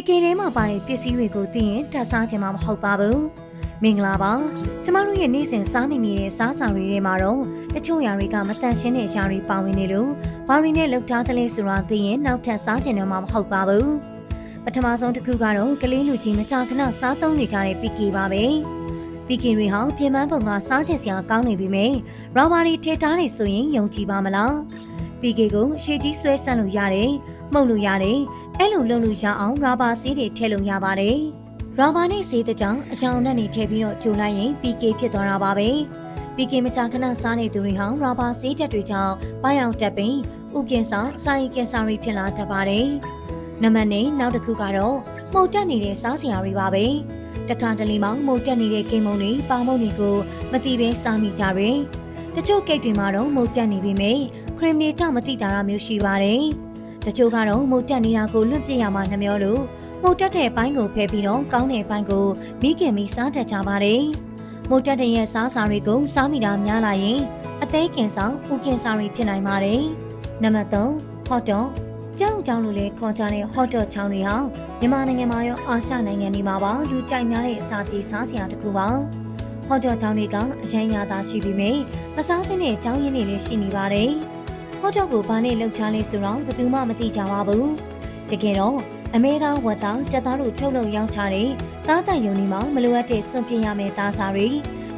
PK ထဲမှာပါတဲ့ပစ္စည်းတွေကိုသိရင်ထပ်စားခြင်းမှမဟုတ်ပါဘူးမင်္ဂလာပါကျမတို့ရဲ့နေ့စဉ်စားနေနေတဲ့စားစာတွေထဲမှာတော့တချို့ຢာတွေကမတန်ရှင်းတဲ့အရာတွေပါဝင်နေလို့ဘာတွေနဲ့လောက်ထားသလဲဆိုတာသိရင်နောက်ထပ်စားခြင်းတော့မှမဟုတ်ပါဘူးပထမဆုံးတစ်ခုကတော့ကလေးလူကြီးမကြာခဏစားသုံးနေကြတဲ့ PK ပါပဲ PK တွေဟာပြင်ပန်းပုံကစားချက်စရာကောင်းနေပြီမယ်ရောဘာတွေထည့်ထားနေဆိုရင်ယုံကြည်ပါမလား PK ကိုရှေ့ကြီးဆွဲဆန့်လို့ရတယ်မှုတ်လို့ရတယ် အဲ့လိုလုပ်လို့ရအောင်ရာဘာဆေးတွေထည့်လို့ရပါတယ်။ရာဘာနဲ့ဆေးတဲ့ကြောင့်အယောင်နဲ့နေထည့်ပြီးတော့ဂျိုလိုက်ရင် PK ဖြစ်သွားတာပါပဲ။ PK မကြာခဏစားနေသူတွေဟာရာဘာဆေးတက်တွေကြောင့်ပိုင်အောင်တက်ပြီးဥကင်ဆောင်စာရင်ကင်ဆာတွေဖြစ်လာတတ်ပါတယ်။နံပါတ်၄နောက်တစ်ခုကတော့မှုတ်တက်နေတဲ့စားစရာတွေပါပဲ။တခါတလေမှမှုတ်တက်နေတဲ့ကိမုံတွေပေါင်မုံတွေကိုမတိဘဲစားမိကြတယ်။တချို့ကိတ်တွေမှာတော့မှုတ်တက်နေပြီမေခရင်တွေကြောင့်မတိတာမျိုးရှိပါတယ်။ တချို့ကတော့မှုတ်တက်နေတာကိုလွတ်ပြစ်ရမှာနှမျောလို့မှုတ်တက်တဲ့ဘိုင်းကိုဖယ်ပြီးတော့ကောင်းတဲ့ဘိုင်းကိုမိခင်မိစားတတ်ကြပါတယ်။မှုတ်တက်တဲ့ရဲ့စားစာတွေကိုစားမိတာများလာရင်အသေးကင်ဆောင်ဥကင်စာတွေဖြစ်နိုင်ပါတယ်။နံပါတ်3 hot dog ကျောင်းကျောင်းလိုလေခေါ်ကြတဲ့ hot dog ချောင်းတွေဟာမြန်မာနိုင်ငံမှာရောအာရှနိုင်ငံတွေမှာပါလူကြိုက်များတဲ့အစာပြေစားစရာတစ်ခုပါ။ hot dog ချောင်းတွေကအရန်ရတာရှိပြီးမြဲမစားသင့်တဲ့ချောင်းရင်းတွေလည်းရှိနေပါတယ်။ hot dog ကိုဘာနဲ့လုပ်ထားလဲဆိုတော့ဘယ်သူမှမသိကြပါဘူး။တကယ်တော့အမေသားဝတ်သားစက်သားတို့ထုတ်လုပ်ရောင်းချတဲ့သားတန်ယုံဒီမှာမလိုအပ်တဲ့စွန့်ပစ်ရမယ့်သားစားတွေ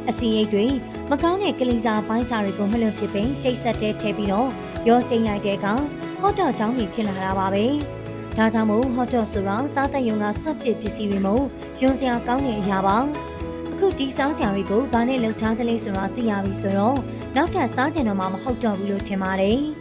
အစီရိတ်တွေမကောင်းတဲ့ကလေးစားပိုင်းစားတွေကိုမလွန်ပစ်ပင်ကျိတ်ဆက်တဲ့ထည့်ပြီးတော့ရောကျိန်လိုက်တဲ့အခါဟော့တော့ချောင်းတွေဖြစ်လာတာပါပဲ။ဒါကြောင့်မို့ဟော့တော့ဆိုတော့သားတန်ယုံကစွန့်ပစ်ပစ္စည်းတွေမို့ယွန်စရာကောင်းတဲ့အရာပါ။ အခုဒီစားစရာတွေကိုဘာနဲ့လုပ်ထားသလဲဆိုတာသိရပြီဆိုတော့နောက်ထပ်စားကြံတော့မှမဟုတ်တော့ဘူးလို့ထင်ပါတယ်။